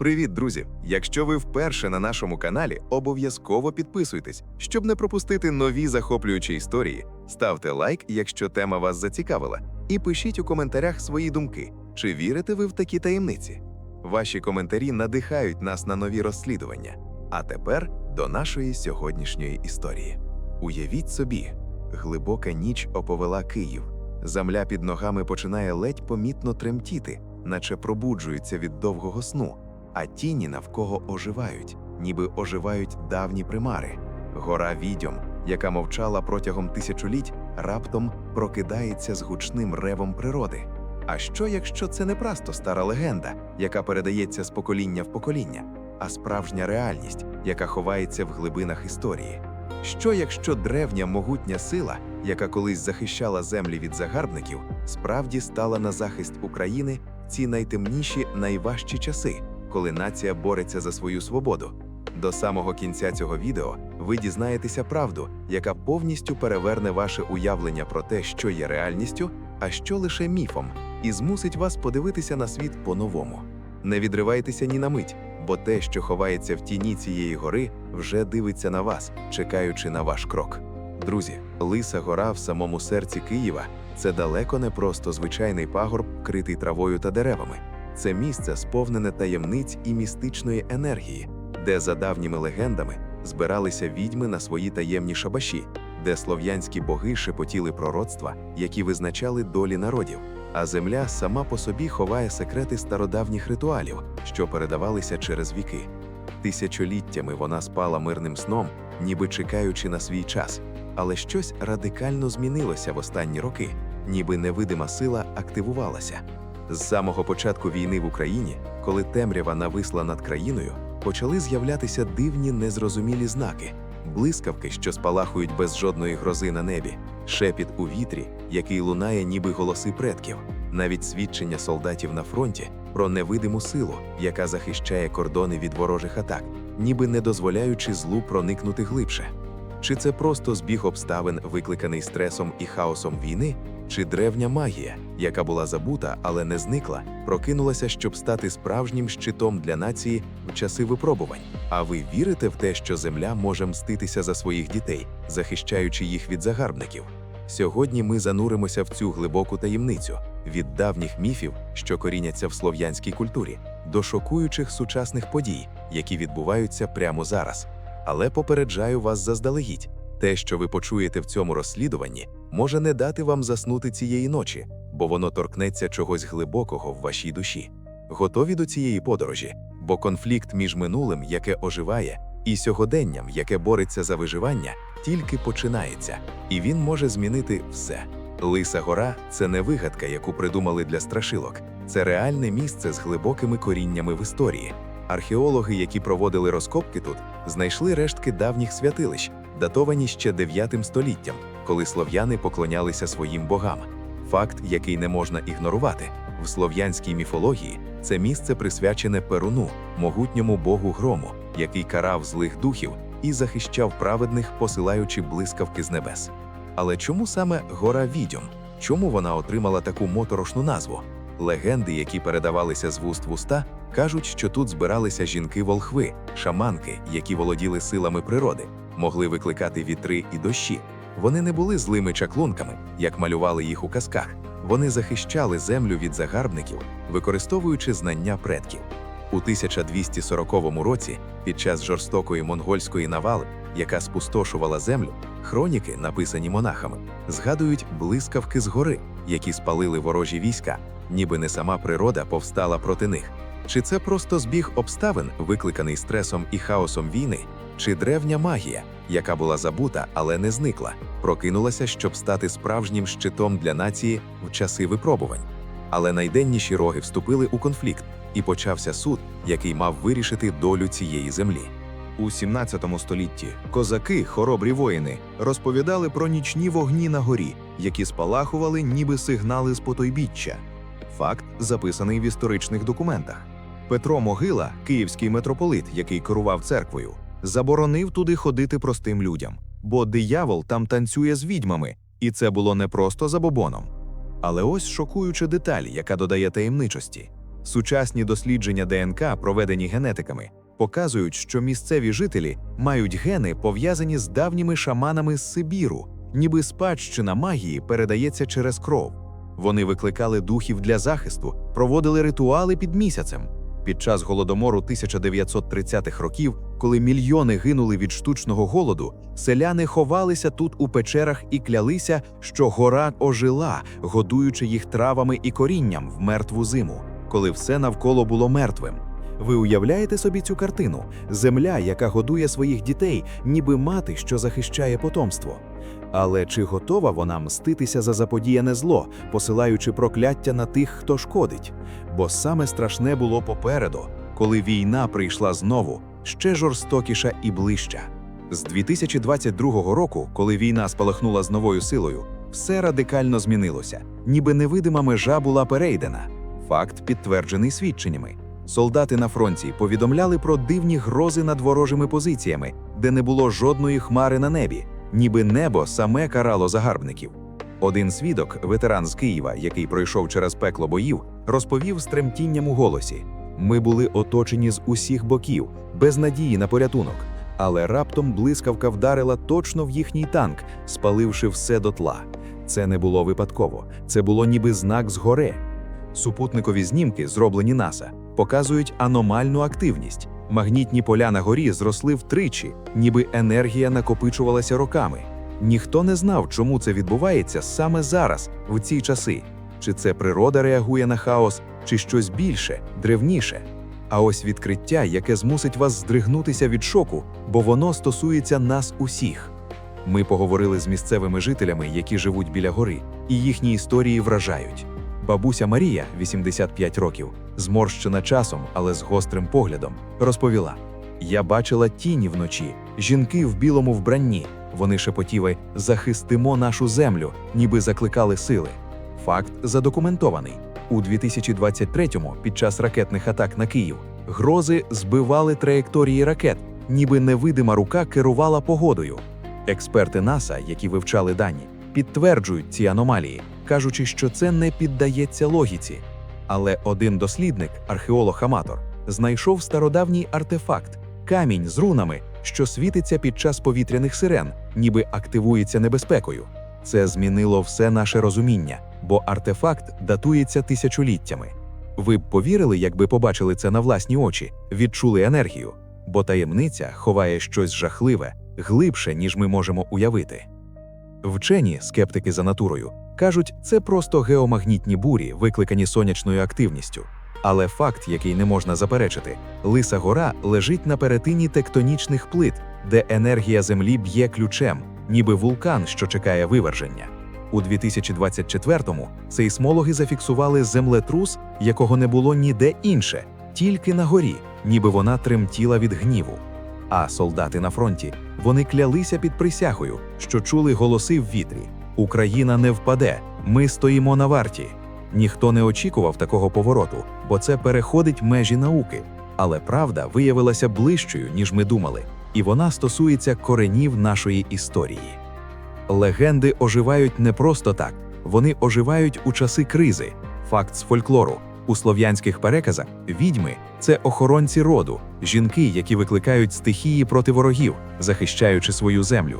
Привіт, друзі! Якщо ви вперше на нашому каналі, обов'язково підписуйтесь, щоб не пропустити нові захоплюючі історії. Ставте лайк, якщо тема вас зацікавила, і пишіть у коментарях свої думки, чи вірите ви в такі таємниці. Ваші коментарі надихають нас на нові розслідування. А тепер до нашої сьогоднішньої історії. Уявіть собі, глибока ніч оповела Київ. Земля під ногами починає ледь помітно тремтіти, наче пробуджується від довгого сну, а тіні навколо оживають, ніби оживають давні примари. Гора відьом, яка мовчала протягом тисячоліть, раптом прокидається з гучним ревом природи. А що, якщо це не просто стара легенда, яка передається з покоління в покоління, а справжня реальність, яка ховається в глибинах історії? Що якщо древня могутня сила, яка колись захищала землі від загарбників, справді стала на захист України в ці найтемніші, найважчі часи, коли нація бореться за свою свободу? До самого кінця цього відео ви дізнаєтеся правду, яка повністю переверне ваше уявлення про те, що є реальністю, а що лише міфом, і змусить вас подивитися на світ по-новому. Не відривайтеся ні на мить, бо те, що ховається в тіні цієї гори, вже дивиться на вас, чекаючи на ваш крок. Друзі, Лиса гора в самому серці Києва це далеко не просто звичайний пагорб, критий травою та деревами. Це місце сповнене таємниць і містичної енергії, де за давніми легендами збиралися відьми на свої таємні шабаші, де слов'янські боги шепотіли пророцтва, які визначали долі народів. А земля сама по собі ховає секрети стародавніх ритуалів, що передавалися через віки. Тисячоліттями вона спала мирним сном, ніби чекаючи на свій час. Але щось радикально змінилося в останні роки, ніби невидима сила активувалася. З самого початку війни в Україні, коли темрява нависла над країною, почали з'являтися дивні незрозумілі знаки, блискавки, що спалахують без жодної грози на небі, шепіт у вітрі, який лунає, ніби голоси предків, навіть свідчення солдатів на фронті про невидиму силу, яка захищає кордони від ворожих атак, ніби не дозволяючи злу проникнути глибше. Чи це просто збіг обставин, викликаний стресом і хаосом війни, чи древня магія, яка була забута, але не зникла, прокинулася, щоб стати справжнім щитом для нації в часи випробувань? А ви вірите в те, що земля може мститися за своїх дітей, захищаючи їх від загарбників? Сьогодні ми зануримося в цю глибоку таємницю від давніх міфів, що коріняться в слов'янській культурі, до шокуючих сучасних подій, які відбуваються прямо зараз. Але попереджаю вас заздалегідь, те, що ви почуєте в цьому розслідуванні, може не дати вам заснути цієї ночі, бо воно торкнеться чогось глибокого в вашій душі. Готові до цієї подорожі, бо конфлікт між минулим, яке оживає, і сьогоденням, яке бореться за виживання, тільки починається, і він може змінити все. Лиса гора це не вигадка, яку придумали для страшилок, це реальне місце з глибокими коріннями в історії. Археологи, які проводили розкопки тут, знайшли рештки давніх святилищ, датовані ще 9 століттям, коли слов'яни поклонялися своїм богам. Факт, який не можна ігнорувати. В слов'янській міфології це місце присвячене Перуну, могутньому богу грому, який карав злих духів і захищав праведних, посилаючи блискавки з небес. Але чому саме гора відьом? Чому вона отримала таку моторошну назву? Легенди, які передавалися з вуст в уста, кажуть, що тут збиралися жінки-волхви, шаманки, які володіли силами природи, могли викликати вітри і дощі. Вони не були злими чаклунками, як малювали їх у казках. Вони захищали землю від загарбників, використовуючи знання предків. У 1240 році, під час жорстокої монгольської навали, яка спустошувала землю, хроніки, написані монахами, згадують блискавки з гори, які спалили ворожі війська, ніби не сама природа повстала проти них. Чи це просто збіг обставин, викликаний стресом і хаосом війни, чи древня магія, яка була забута, але не зникла, прокинулася, щоб стати справжнім щитом для нації в часи випробувань. Але найденніші роги вступили у конфлікт, і почався суд, який мав вирішити долю цієї землі. У 17 столітті козаки, хоробрі воїни, розповідали про нічні вогні на горі, які спалахували ніби сигнали з потойбіччя. Факт записаний в історичних документах. Петро Могила, київський митрополит, який керував церквою, заборонив туди ходити простим людям, бо диявол там танцює з відьмами, і це було не просто забобоном. Але ось шокуюча деталь, яка додає таємничості. Сучасні дослідження ДНК, проведені генетиками, показують, що місцеві жителі мають гени, пов'язані з давніми шаманами з Сибіру, ніби спадщина магії передається через кров. Вони викликали духів для захисту, проводили ритуали під місяцем. Під час голодомору 1930-х років, коли мільйони гинули від штучного голоду, селяни ховалися тут у печерах і клялися, що гора ожила, годуючи їх травами і корінням в мертву зиму, коли все навколо було мертвим. Ви уявляєте собі цю картину? Земля, яка годує своїх дітей, ніби мати, що захищає потомство. Але чи готова вона мститися за заподіяне зло, посилаючи прокляття на тих, хто шкодить? Бо саме страшне було попереду, коли війна прийшла знову, ще жорстокіша і ближча. З 2022 року, коли війна спалахнула з новою силою, все радикально змінилося, ніби невидима межа була перейдена. Факт підтверджений свідченнями. Солдати на фронті повідомляли про дивні грози над ворожими позиціями, де не було жодної хмари на небі, ніби небо саме карало загарбників. Один свідок, ветеран з Києва, який пройшов через пекло боїв, розповів з тремтінням у голосі: Ми були оточені з усіх боків, без надії на порятунок. Але раптом блискавка вдарила точно в їхній танк, спаливши все дотла. Це не було випадково, це було ніби знак згори. Супутникові знімки, зроблені НАСА, показують аномальну активність. Магнітні поля на горі зросли втричі, ніби енергія накопичувалася роками. Ніхто не знав, чому це відбувається саме зараз, в ці часи. Чи це природа реагує на хаос, чи щось більше, древніше. А ось відкриття, яке змусить вас здригнутися від шоку, бо воно стосується нас усіх. Ми поговорили з місцевими жителями, які живуть біля гори, і їхні історії вражають. Бабуся Марія, 85 років, зморщена часом, але з гострим поглядом, розповіла: Я бачила тіні вночі, жінки в білому вбранні. Вони шепотіли захистимо нашу землю, ніби закликали сили. Факт задокументований. У 2023-му, під час ракетних атак на Київ, грози збивали траєкторії ракет, ніби невидима рука керувала погодою. Експерти НАСА, які вивчали дані, підтверджують ці аномалії, кажучи, що це не піддається логіці. Але один дослідник, археолог-аматор, знайшов стародавній артефакт камінь з рунами, що світиться під час повітряних сирен, ніби активується небезпекою. Це змінило все наше розуміння, бо артефакт датується тисячоліттями. Ви б повірили, якби побачили це на власні очі, відчули енергію, бо таємниця ховає щось жахливе, глибше, ніж ми можемо уявити. Вчені, скептики за натурою, кажуть, це просто геомагнітні бурі, викликані сонячною активністю. Але факт, який не можна заперечити, Лиса гора лежить на перетині тектонічних плит, де енергія Землі б'є ключем, ніби вулкан, що чекає виверження. У 2024-му сейсмологи зафіксували землетрус, якого не було ніде інше, тільки на горі, ніби вона тремтіла від гніву. А солдати на фронті вони клялися під присягою, що чули голоси в вітрі: Україна не впаде, ми стоїмо на варті. Ніхто не очікував такого повороту, бо це переходить межі науки. Але правда виявилася ближчою, ніж ми думали, і вона стосується коренів нашої історії. Легенди оживають не просто так, вони оживають у часи кризи. Факт з фольклору. У слов'янських переказах відьми це охоронці роду, жінки, які викликають стихії проти ворогів, захищаючи свою землю.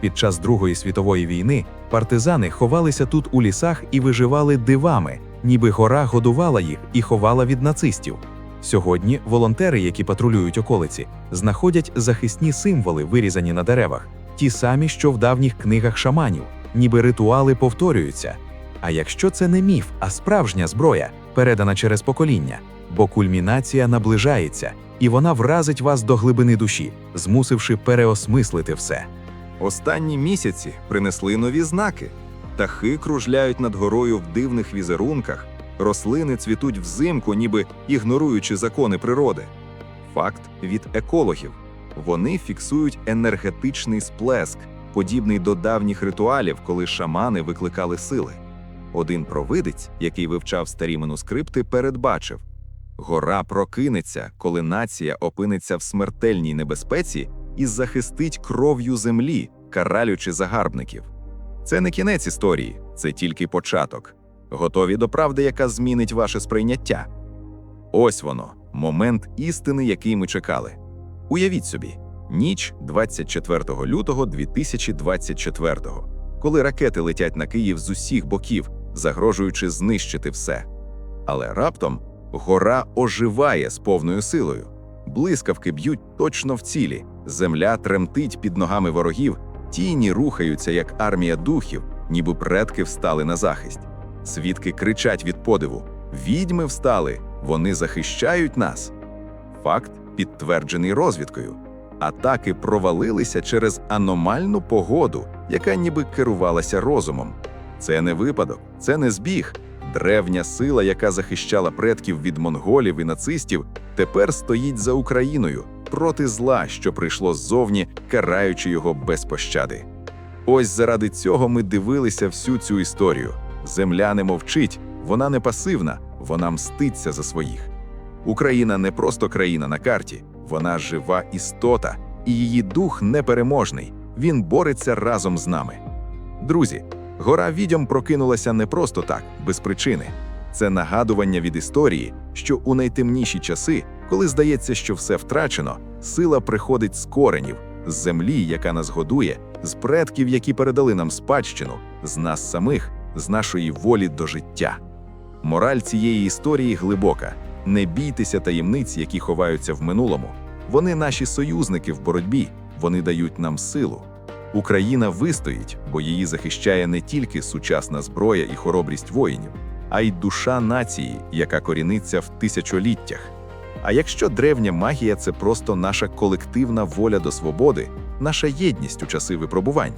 Під час Другої світової війни партизани ховалися тут у лісах і виживали дивами, ніби гора годувала їх і ховала від нацистів. Сьогодні волонтери, які патрулюють околиці, знаходять захисні символи, вирізані на деревах, ті самі, що в давніх книгах шаманів, ніби ритуали повторюються. А якщо це не міф, а справжня зброя, передана через покоління, бо кульмінація наближається, і вона вразить вас до глибини душі, змусивши переосмислити все. Останні місяці принесли нові знаки. Птахи кружляють над горою в дивних візерунках, рослини цвітуть взимку, ніби ігноруючи закони природи. Факт від екологів. Вони фіксують енергетичний сплеск, подібний до давніх ритуалів, коли шамани викликали сили. Один провидець, який вивчав старі манускрипти, передбачив: гора прокинеться, коли нація опиниться в смертельній небезпеці і захистить кров'ю землі, каралючи загарбників. Це не кінець історії, це тільки початок. Готові до правди, яка змінить ваше сприйняття. Ось воно, момент істини, який ми чекали. Уявіть собі, ніч 24 лютого 2024, коли ракети летять на Київ з усіх боків, загрожуючи знищити все. Але раптом гора оживає з повною силою. Блискавки б'ють точно в цілі, земля тремтить під ногами ворогів, тіні рухаються, як армія духів, ніби предки встали на захист. Свідки кричать від подиву: відьми встали, вони захищають нас. Факт підтверджений розвідкою. Атаки провалилися через аномальну погоду, яка ніби керувалася розумом. Це не випадок, це не збіг. Древня сила, яка захищала предків від монголів і нацистів, тепер стоїть за Україною проти зла, що прийшло ззовні, караючи його без пощади. Ось заради цього ми дивилися всю цю історію. Земля не мовчить, вона не пасивна, вона мститься за своїх. Україна не просто країна на карті, вона жива істота, і її дух непереможний. Він бореться разом з нами. Друзі, гора відьом прокинулася не просто так, без причини. Це нагадування від історії, що у найтемніші часи, коли здається, що все втрачено, сила приходить з коренів, з землі, яка нас годує, з предків, які передали нам спадщину, з нас самих, з нашої волі до життя. Мораль цієї історії глибока. Не бійтеся таємниць, які ховаються в минулому. Вони наші союзники в боротьбі, вони дають нам силу. Україна вистоїть, бо її захищає не тільки сучасна зброя і хоробрість воїнів, а й душа нації, яка коріниться в тисячоліттях. А якщо древня магія це просто наша колективна воля до свободи, наша єдність у часи випробувань.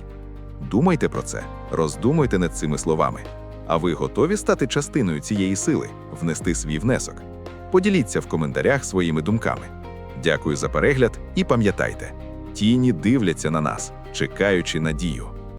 Думайте про це, роздумуйте над цими словами. А ви готові стати частиною цієї сили, внести свій внесок? Поділіться в коментарях своїми думками. Дякую за перегляд і пам'ятайте: тіні дивляться на нас, чекаючи надію.